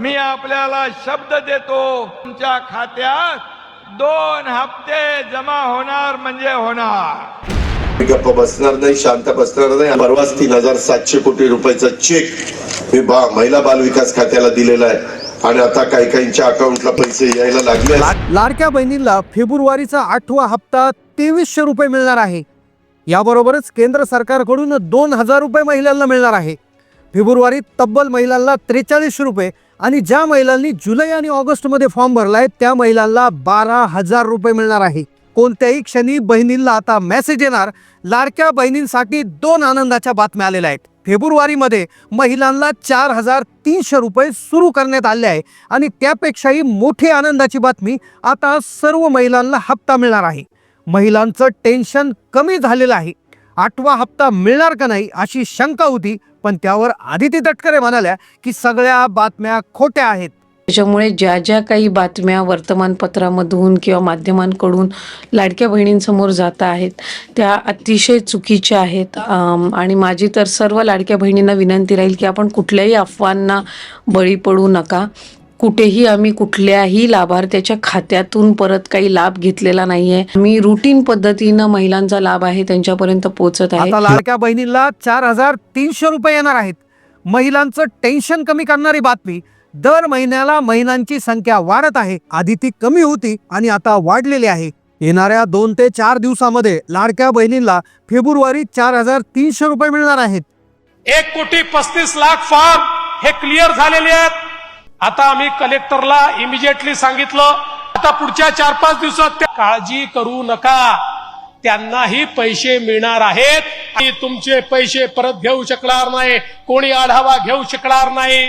मी आपल्याला शब्द देतो. तुमच्या खात्यात दोन हप्ते जमा होणार म्हणजे होणार. मी गप्प बसणार नाही शांत बसणार नाही. परवाच तीन हजार सातशे कोटी रुपयाचा चेक मी बा महिला बाल विकास खात्याला दिलेला आहे. आणि आता काही काहींच्या अकाउंटला पैसे यायला लागले आहेत. लाडक्या बहिणींना फेब्रुवारीचा आठवा हप्ता तेवीसशे रुपये मिळणार आहे. याबरोबरच केंद्र सरकारकडून दोन हजार रुपये महिलांना मिळणार आहे. फेब्रुवारीत तब्बल महिलांना त्रेचाळीसशे रुपये आणि ज्या महिलांनी जुलै आणि ऑगस्टमध्ये फॉर्म भरला आहे त्या महिलांना बारा हजार रुपये मिळणार आहे. कोणत्याही क्षणी बहिणींना आता मेसेज येणार. लाडक्या बहिणींसाठी दोन आनंदाच्या बातम्या आलेल्या आहेत. फेब्रुवारीमध्ये महिलांना चार हजार तीनशे रुपये सुरू करण्यात आले आहे. आणि त्यापेक्षाही मोठी आनंदाची बातमी आता सर्व महिलांना हप्ता मिळणार आहे. महिलांचं टेन्शन कमी झालेलं आहे. आठवा हप्ता मिळणार का नाही अशी शंका होती. पण त्यावर आदिती तटकरे म्हणाल्या की सगळ्या बातम्या खोट्या आहेत. त्याच्यामुळे ज्या ज्या काही बातम्या वर्तमानपत्रामधून किंवा माध्यमांकडून लाडक्या बहिणींसमोर जात आहेत त्या अतिशय चुकीच्या आहेत. अम, आणि माझी तर सर्व लाडक्या बहिणींना विनंती राहील की आपण कुठल्याही अफवांना बळी पडू नका. कुठेही आम्ही कुठल्याही लाभार्थ्याच्या खात्यातून परत काही लाभ घेतलेला नाहीये. मी रुटीन पद्धतीनं महिलांचा लाभ आहे त्यांच्यापर्यंत पोहोचत आहे. आता लाडक्या बहिणींना चार हजार तीनशे रुपये येणार आहेत. महिलांचं टेन्शन कमी करणारी बातमी दर महिन्याला महिलांची संख्या वाढत आहे. आधी ती कमी होती आणि आता वाढलेली आहे. येणाऱ्या दोन ते चार दिवसामध्ये लाडक्या बहिणींना फेब्रुवारी चार हजार तीनशे रुपये मिळणार आहेत. एक कोटी पस्तीस लाख फॉर्म हे क्लिअर झालेले आहेत. आता आम्ही कलेक्टरला इमिजिएटली सांगितलं आता पुढच्या चार पाच दिवसात त्या काळजी करू नका. त्यांनाही पैसे मिळणार आहेत. आणि तुमचे पैसे परत घेऊ शकणार नाही. कोणी आढावा घेऊ शकणार नाही.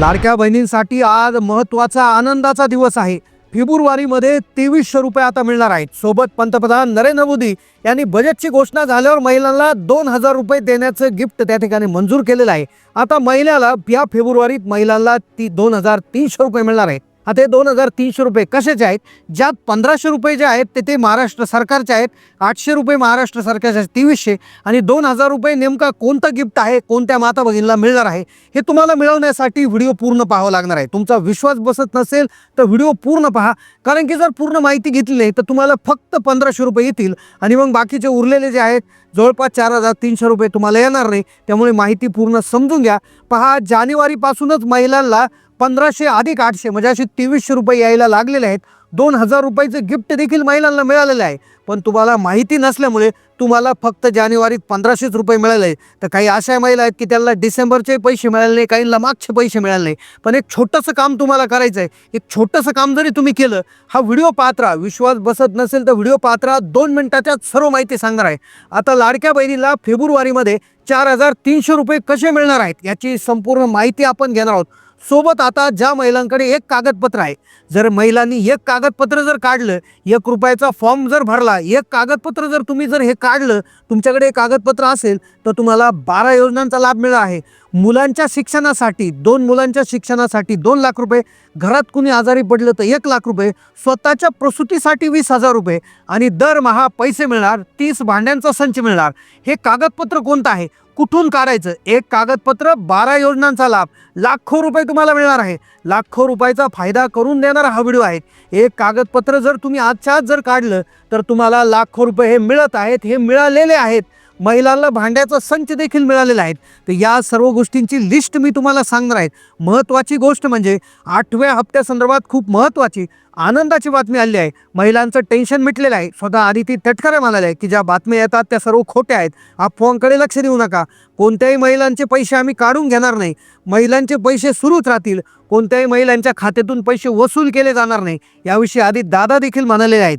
लाडक्या बहिणींसाठी आज महत्त्वाचा आनंदाचा दिवस आहे. फेब्रुवारीमध्ये तेवीसशे रुपये आता मिळणार आहेत. सोबत पंतप्रधान नरेंद्र मोदी यांनी बजेटची घोषणा झाल्यावर महिलांना दोन हजार रुपये देण्याचं गिफ्ट त्या ठिकाणी मंजूर केलेलं आहे. आता महिन्याला या फेब्रुवारीत महिलांना ती दोन हजार तीनशे रुपये मिळणार आहेत. आता हे दोन हजार तीनशे रुपये कशाचे आहेत? ज्यात पंधराशे रुपये जे आहेत ते ते महाराष्ट्र सरकारचे आहेत. आठशे रुपये महाराष्ट्र सरकारचे आहेत. तेवीसशे. आणि दोन हजार रुपये नेमका कोणतं गिफ्ट आहे? कोणत्या माता भगिनीला मिळणार आहे? हे तुम्हाला मिळवण्यासाठी व्हिडिओ पूर्ण पाहावा लागणार आहे. तुमचा विश्वास बसत नसेल तर व्हिडिओ पूर्ण पहा. कारण की जर पूर्ण माहिती घेतली नाही तर तुम्हाला फक्त पंधराशे रुपये येतील. आणि मग बाकीचे उरलेले जे आहेत जवळपास चार हजार तीनशे रुपये तुम्हाला येणार नाही. त्यामुळे माहिती पूर्ण समजून घ्या. पहा जानेवारीपासूनच महिलांना पंधराशे अधिक आठशे म्हणजे असे तेवीसशे रुपये यायला लागलेले आहेत. दोन हजार रुपयाचं गिफ्ट देखील महिलांना मिळालेलं आहे. पण तुम्हाला माहिती नसल्यामुळे तुम्हाला फक्त जानेवारीत पंधराशेच रुपये मिळाले तर काही अशा महिला आहेत की त्यांना डिसेंबरचे पैसे मिळाले नाही काहींना मागचे पैसे मिळाले नाही. पण एक छोटंसं काम तुम्हाला करायचं आहे एक छोटंसं काम जरी तुम्ही केलं हा व्हिडिओ पाहत राहा विश्वास बसत नसेल तर व्हिडिओ पाहत राहा दोन मिनटाच्या सर्व माहिती सांगणार आहे. आता लाडक्या बहिणीला फेब्रुवारीमध्ये चार हजार तीनशे रुपये कसे मिळणार आहेत याची संपूर्ण माहिती आपण घेणार आहोत. सोबत आता ज्या महिलांकडे एक कागदपत्र आहे जर महिलांनी एक कागदपत्र जर काढलं एक रुपयाचा फॉर्म जर भरला एक कागदपत्र जर तुम्ही जर हे काढलं तुमच्याकडे कागदपत्र असेल तर तुम्हाला बारा योजनांचा लाभ मिळाला आहे. मुलांच्या शिक्षणासाठी दोन मुलांच्या शिक्षणासाठी दोन लाख रुपये घरात कुणी आजारी पडलं तर एक लाख रुपये स्वतःच्या प्रसूतीसाठी वीस हजार रुपये आणि दरमहा पैसे मिळणार तीस भांड्यांचा संच मिळणार. हे कागदपत्र कोणतं आहे? कुठून काढायचं? एक कागदपत्र बारा योजनांचा लाभ. लाखो रुपये तुम्हाला मिळणार आहे. लाखो रुपयाचा फायदा करून देणारा हा व्हिडिओ आहे. एक कागदपत्र जर तुम्ही आजच्या आज जर काढलं तर तुम्हाला लाखो रुपये हे मिळत आहेत हे मिळालेले आहेत. महिलांना भांड्याचा संच देखील मिळालेला आहे. तर या सर्व गोष्टींची लिस्ट मी तुम्हाला सांगणार आहे. महत्त्वाची गोष्ट म्हणजे आठव्या हप्त्यासंदर्भात खूप महत्त्वाची आनंदाची बातमी आली आहे. महिलांचं टेन्शन मिटलेलं आहे. स्वतः आदिती तटकरे म्हणाले आहे की ज्या बातम्या येतात त्या सर्व खोट्या आहेत. अफवांकडे लक्ष देऊ नका. कोणत्याही महिलांचे पैसे आम्ही काढून घेणार नाही. महिलांचे पैसे सुरूच राहतील. कोणत्याही महिलांच्या खात्यातून पैसे वसूल केले जाणार नाही. याविषयी आधी दादा देखील म्हणालेले आहेत.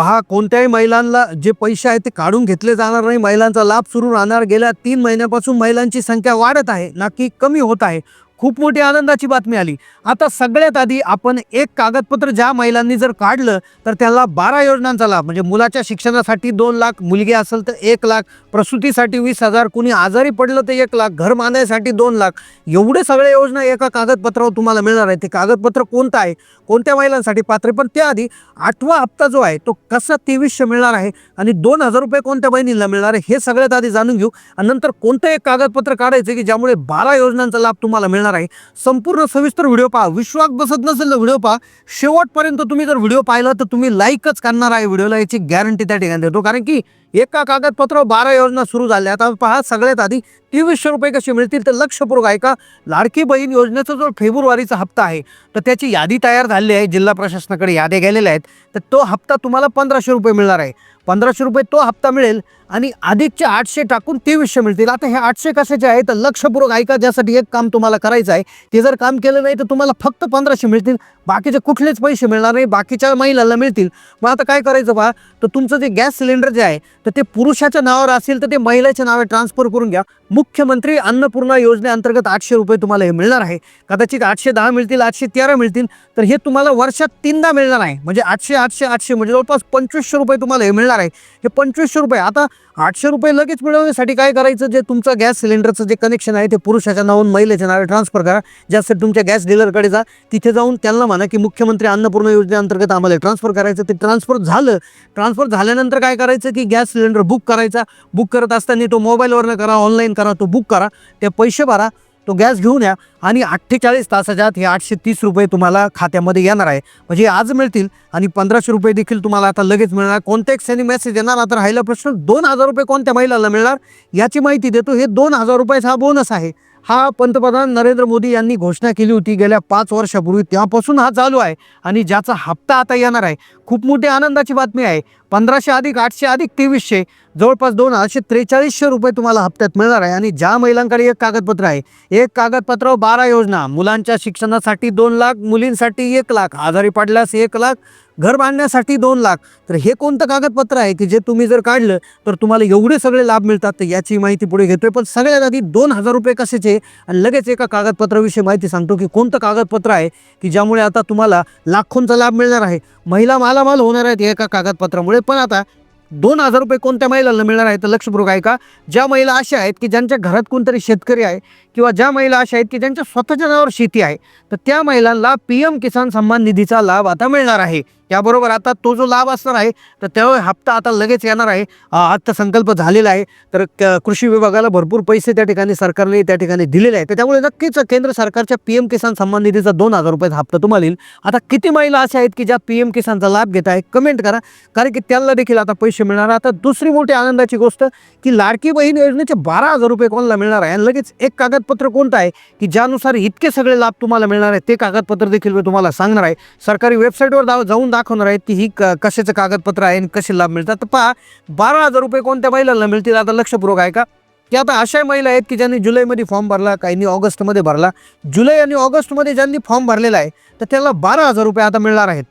पहा कोणत्याही महिलांना जे पैसे आहेत ते काढून घेतले जाणार नाही. महिलांचा लाभ सुरू राहणार. गेल्या तीन महिन्यापासून महिलांची संख्या वाढत आहे. ना की कमी होत आहे. खूप मोठी आनंदाची बातमी आली. आता सगळ्यात आधी आपण एक कागदपत्र ज्या महिलांनी जर काढलं तर त्याला बारा योजनांचा लाभ म्हणजे मुलाच्या शिक्षणासाठी दोन लाख मुलगी असेल तर एक लाख प्रसूतीसाठी वीस हजार कुणी आजारी पडलं तर एक लाख घर बांधण्यासाठी दोन लाख. एवढे सगळे योजना एका कागदपत्रावर तुम्हाला मिळणार आहे ते कागदपत्र कोणतं आहे? कोणत्या महिलांसाठी पात्र आहे? पण त्याआधी आठवा हप्ता जो आहे तो कसा तेवीसशे मिळणार आहे? आणि दोन हजार रुपये कोणत्या बहिणीला मिळणार आहे? हे सगळ्यात आधी जाणून घेऊ. आणि नंतर कोणतं एक कागदपत्र काढायचं की ज्यामुळे बारा योजनांचा लाभ तुम्हाला मिळणार मिळणार आहे. संपूर्ण सविस्तर व्हिडिओ पहा. विश्वास बसत नसेल तर व्हिडिओ पहा. शेवटपर्यंत तुम्ही जर व्हिडिओ पाहिला तर तुम्ही लाईकच करणार आहे. व्हिडिओला याची गॅरंटी त्या ठिकाणी देतो. कारण की एका कागदपत्र बारा योजना सुरू झाल्या. आता पहा सगळ्यात आधी तेवीसशे रुपये कसे मिळतील तर लक्षपूर्वक ऐका. लाडकी बहीण योजनेचा जो फेब्रुवारीचा हप्ता आहे तर त्याची यादी तयार झाली आहे. जिल्हा प्रशासनाकडे याद्या गेलेल्या आहेत. तर तो हप्ता तुम्हाला पंधराशे रुपये मिळणार आहे. पंधराशे रुपये तो हप्ता मिळेल आणि अधिकचे आठशे टाकून तेवीसशे मिळतील. आता हे आठशे कशाचे आहे? तर लक्षपूर्वक ऐका ज्यासाठी एक काम तुम्हाला करायचं आहे ते जर काम केलं नाही तर तुम्हाला फक्त पंधराशे मिळतील. बाकीचे कुठलेच पैसे मिळणार नाही. बाकीच्या महिलांना मिळतील. मग आता काय करायचं पहा? तर तुमचं जे गॅस सिलेंडर जे आहे तर ते पुरुषाच्या नावावर असेल तर ते महिलेच्या नावे ट्रान्सफर करून घ्या. मुख्यमंत्री अन्नपूर्णा योजनेअंतर्गत आठशे रुपये तुम्हाला हे मिळणार आहे. कदाचित आठशे दहा मिळतील आठशे तेरा मिळतील तर हे तुम्हाला वर्षात तीनदा मिळणार आहे. म्हणजे आठशे आठशे आठशे म्हणजे जवळपास पंचवीसशे रुपये तुम्हाला हे मिळणार आहे. हे पंचवीसशे रुपये. आता आठशे रुपये लगेच मिळवण्यासाठी काय करायचं? जे तुमचं गॅस सिलेंडरचं जे कनेक्शन आहे ते पुरुषाच्या नावाहून महिलेच्या नावे ट्रान्सफर करा. जास्त तुमच्या गॅस डीलरकडे जा तिथे जाऊन त्यांना म्हणा की मुख्यमंत्री अन्नपूर्णा योजनेअंतर्गत आम्हाला ट्रान्सफर करायचं. ते ट्रान्सफर झालं. ट्रान्सफर झाल्यानंतर काय करायचं की गॅस सिलेंडर बुक करायचा. बुक करत असताना तो मोबाईलवरनं करा ऑनलाईन करा तो बुक करा. ते पैसे भरा. तो गॅस घेऊन या आणि अठ्ठेचाळीस तासाच्या आत हे आठशे तीस रुपये तुम्हाला खात्यामध्ये येणार आहे. म्हणजे आज मिळतील आणि पंधराशे रुपये देखील तुम्हाला आता लगेच मिळणार. कोणत्या क्षणी मेसेज येणार आता राहिला प्रश्न दोन हजार रुपये कोणत्या महिलाला मिळणार याची माहिती देतो. हे दोन हजार रुपयाचा हा बोनस आहे. हा पंतप्रधान नरेंद्र मोदी यांनी घोषणा केली होती गेल्या पाच वर्षापूर्वी. तेव्हापासून हा चालू आहे आणि ज्याचा हप्ता आता येणार आहे. खूप मोठी आनंदाची बातमी आहे. पंधराशे अधिक आठशे अधिक तेवीसशे जवळपास दोन आठशे त्रेचाळीसशे रुपये तुम्हाला हप्त्यात मिळणार आहे. आणि ज्या महिलांकडे एक कागदपत्र आहे एक कागदपत्रावर बारा योजना. मुलांच्या शिक्षणासाठी दोन लाख मुलींसाठी एक लाख आजारी पडल्यास एक लाख घर बांधण्यासाठी दोन लाख. तर हे कोणतं कागदपत्र आहे की जे तुम्ही जर काढलं तर तुम्हाला एवढे सगळे लाभ मिळतात? तर याची माहिती पुढे घेतोय. पण सगळ्यात आधी दोन हजार रुपये कशाचे? आणि लगेच एका कागदपत्राविषयी माहिती सांगतो की कोणतं कागदपत्र आहे की ज्यामुळे आता तुम्हाला लाखोंचा लाभ मिळणार आहे. महिला मालामाल होणार आहेत एका कागदपत्रामुळे. पण आता दोन हजार रुपये कोणत्या महिलांना मिळणार आहे तर लक्षपूर्वक आहे का ज्या महिला अशा आहेत की ज्यांच्या घरात कोणतरी शेतकरी आहे किंवा ज्या महिला अशा आहेत की ज्यांच्या स्वतःच्या नावावर शेती आहे तर त्या महिलांना पी एम किसान सन्मान निधीचा लाभ आता मिळणार आहे. त्याबरोबर आता तो जो लाभ असणार आहे तर त्यावर हप्ता आता लगेच येणार आहे. अर्थसंकल्प झालेला आहे. तर क- कृषी विभागाला भरपूर पैसे त्या ठिकाणी सरकारने त्या ठिकाणी दिलेले आहेत. तर त्यामुळे नक्कीच केंद्र सरकारच्या पी एम किसान सन्मान निधीचा दोन हजार रुपयाचा हप्ता तुम्हाला येईल. आता किती महिला अशा आहेत की ज्या पी एम किसानचा लाभ घेत आहे कमेंट करा. कारण की त्यांना देखील आता पैसे मिळणार. आहे. आता दुसरी मोठी आनंदाची गोष्ट की लाडकी बहीण योजनेचे बारा हजार रुपये कोणाला मिळणार आहे? आणि लगेच एक कागदपत्र कोणतं आहे की ज्यानुसार इतके सगळे लाभ तुम्हाला मिळणार आहे ते कागदपत्र देखील मी तुम्हाला सांगणार आहे. सरकारी वेबसाईटवर जाऊन दाखवणार आहे की ही क कशाचं कागदपत्र आहे आणि कसे लाभ मिळतात. तर पहा बारा हजार रुपये कोणत्या महिलांना मिळतील? आता लक्षपूर्वक आहे का की आता अशा महिला आहेत की ज्यांनी जुलैमध्ये फॉर्म भरला काहींनी ऑगस्टमध्ये भरला. जुलै आणि ऑगस्टमध्ये ज्यांनी फॉर्म भरलेला आहे तर त्याला बारा हजार रुपये आता मिळणार आहेत.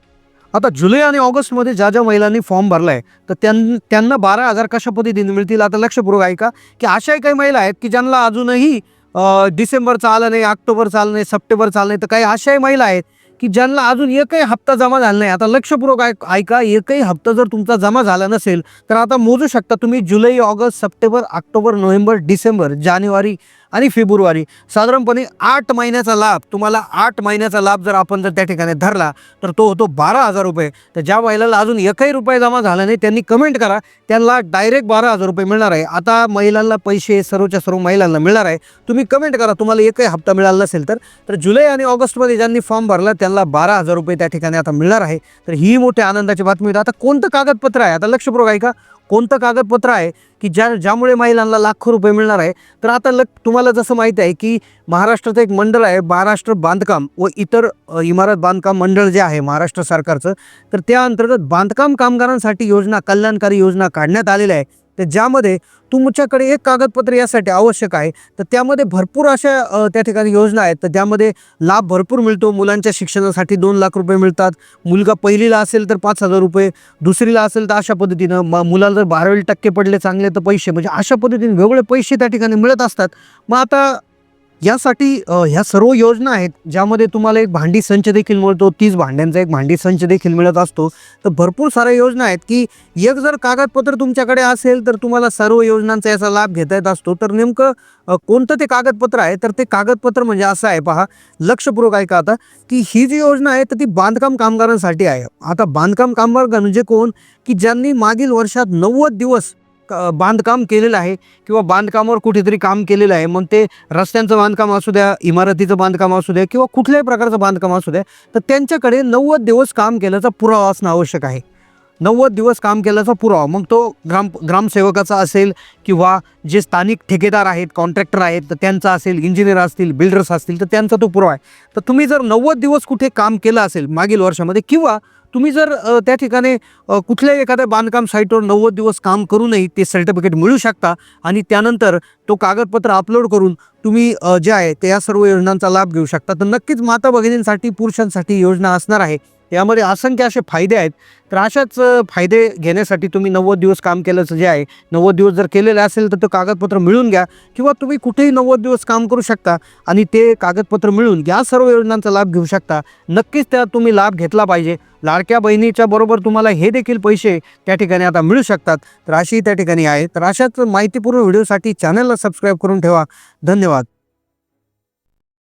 आता जुलै आणि ऑगस्टमध्ये ज्या ज्या महिलांनी फॉर्म भरला आहे तर त्यां त्यांना बारा हजार कशा पद्धतीने मिळतील? आता लक्षपूर्वक आहे का की अशाही काही महिला आहेत की ज्यांना अजूनही डिसेंबर डिसेंबरचं आलं नाही ऑक्टोबरचं आलं नाही सप्टेंबरचं आलं नाही तर काही अशाही महिला आहेत की ज्यांना अजून एकही हप्ता जमा झाला नाही. आता लक्षपूर्वक ऐक ऐका एकही हप्ता जर तुमचा जमा झाला नसेल तर आता मोजू शकता तुम्ही जुलै August September October November December जानेवारी आणि फेब्रुवारी. साधारणपणे आठ महिन्याचा लाभ तुम्हाला आठ महिन्याचा लाभ जर आपण जर त्या ठिकाणी धरला तर तो होतो बारा हजार रुपये. तर ज्या महिलाला अजून एकही रुपये जमा झाला नाही त्यांनी कमेंट करा. त्यांना डायरेक्ट बारा हजार रुपये मिळणार आहे. आता महिलांना पैसे सर्वच्या सर्व महिलांना मिळणार आहे. तुम्ही कमेंट करा तुम्हाला एकही हप्ता मिळाला नसेल तर. तर जुलै आणि ऑगस्टमध्ये ज्यांनी फॉर्म भरला त्यांना बारा हजार रुपये त्या ठिकाणी आता मिळणार आहे. तर ही मोठ्या आनंदाची बातमी होती. आता कोणतं कागदपत्र आहे? आता लक्षपूर्वक आहे का कोणतं कागदपत्र आहे की ज्या ज्यामुळे महिलांना लाखो रुपये मिळणार आहे? तर आता लग तुम्हाला जसं माहिती आहे की महाराष्ट्राचं एक मंडळ आहे महाराष्ट्र बांधकाम व इतर इमारत बांधकाम मंडळ जे आहे महाराष्ट्र सरकारचं तर त्या अंतर्गत बांधकाम कामगारांसाठी योजना कल्याणकारी योजना काढण्यात आलेल्या आहे. तर ज्यामध्ये तुमच्याकडे एक कागदपत्र यासाठी आवश्यक आहे तर त्यामध्ये भरपूर अशा त्या ठिकाणी योजना आहेत. तर त्यामध्ये लाभ भरपूर मिळतो. मुलांच्या शिक्षणासाठी दोन लाख रुपये मिळतात. मुलगा पहिलीला असेल तर पाच हजार रुपये दुसरीला असेल तर अशा पद्धतीनं म मुलाला जर बारावी टक्के पडले चांगले तर पैसे. म्हणजे अशा पद्धतीने वेगवेगळे पैसे त्या ठिकाणी मिळत असतात. मग आता यासाठी ह्या सर्व योजना आहेत ज्यामध्ये तुम्हाला एक भांडी संच देखील मिळतो तीस भांड्यांचा एक भांडी संच देखील मिळत असतो. तर भरपूर साऱ्या योजना आहेत की एक जर कागदपत्र तुमच्याकडे असेल तर तुम्हाला सर्व योजनांचा याचा लाभ घेता येत असतो. तर नेमकं कोणतं ते कागदपत्र आहे? तर ते कागदपत्र म्हणजे असं आहे पहा लक्षपूर्वक ऐका आता की ही जी योजना आहे तर ती बांधकाम कामगारांसाठी आहे. आता बांधकाम कामगार म्हणजे कोण? की ज्यांनी मागील वर्षात नव्वद दिवस बांधकाम केलेलं आहे किंवा बांधकामावर कुठेतरी काम केलेलं आहे. मग ते रस्त्यांचं बांधकाम असू द्या इमारतीचं बांधकाम असू द्या किंवा कुठल्याही प्रकारचं बांधकाम असू द्या तर त्यांच्याकडे नव्वद दिवस काम केल्याचा पुरावा असणं आवश्यक आहे. नव्वद दिवस काम केल्याचा पुरावा. मग तो ग्राम ग्रामसेवकाचा असेल किंवा जे स्थानिक ठेकेदार आहेत कॉन्ट्रॅक्टर आहेत तर त्यांचा असेल इंजिनियर असतील बिल्डर्स असतील तर त्यांचा तो पुरावा आहे. तर तुम्ही जर नव्वद दिवस कुठे काम केलं असेल मागील वर्षामध्ये किंवा तुम्ही जर त्या ठिकाणी कुठल्याही एखाद्या बांधकाम साईटवर नव्वद दिवस काम करूनही ते सर्टिफिकेट मिळू शकता आणि त्यानंतर तो कागदपत्र अपलोड करून तुम्ही जे आहे ते या सर्व योजनांचा लाभ घेऊ शकता. तर नक्कीच माता भगिनींसाठी पुरुषांसाठी योजना असणार आहे. यामध्ये असंख्य असे फायदे आहेत. तर अशाच फायदे घेण्यासाठी तुम्ही नव्वद दिवस काम केल्याचं जे आहे नव्वद दिवस जर केलेलं असेल तर ते कागदपत्र मिळून घ्या किंवा तुम्ही कुठेही नव्वद दिवस काम करू शकता आणि ते कागदपत्र मिळून या सर्व योजनांचा लाभ घेऊ शकता. नक्कीच त्या तुम्ही लाभ घेतला पाहिजे. लाडक्या बहिणीच्या बरोबर तुम्हाला हे देखील पैसे त्या ठिकाणी आता मिळू शकतात. तर अशी त्या ठिकाणी आहे. तर अशाच माहितीपूर्ण व्हिडिओसाठी चॅनलला सबस्क्राईब करून ठेवा. धन्यवाद.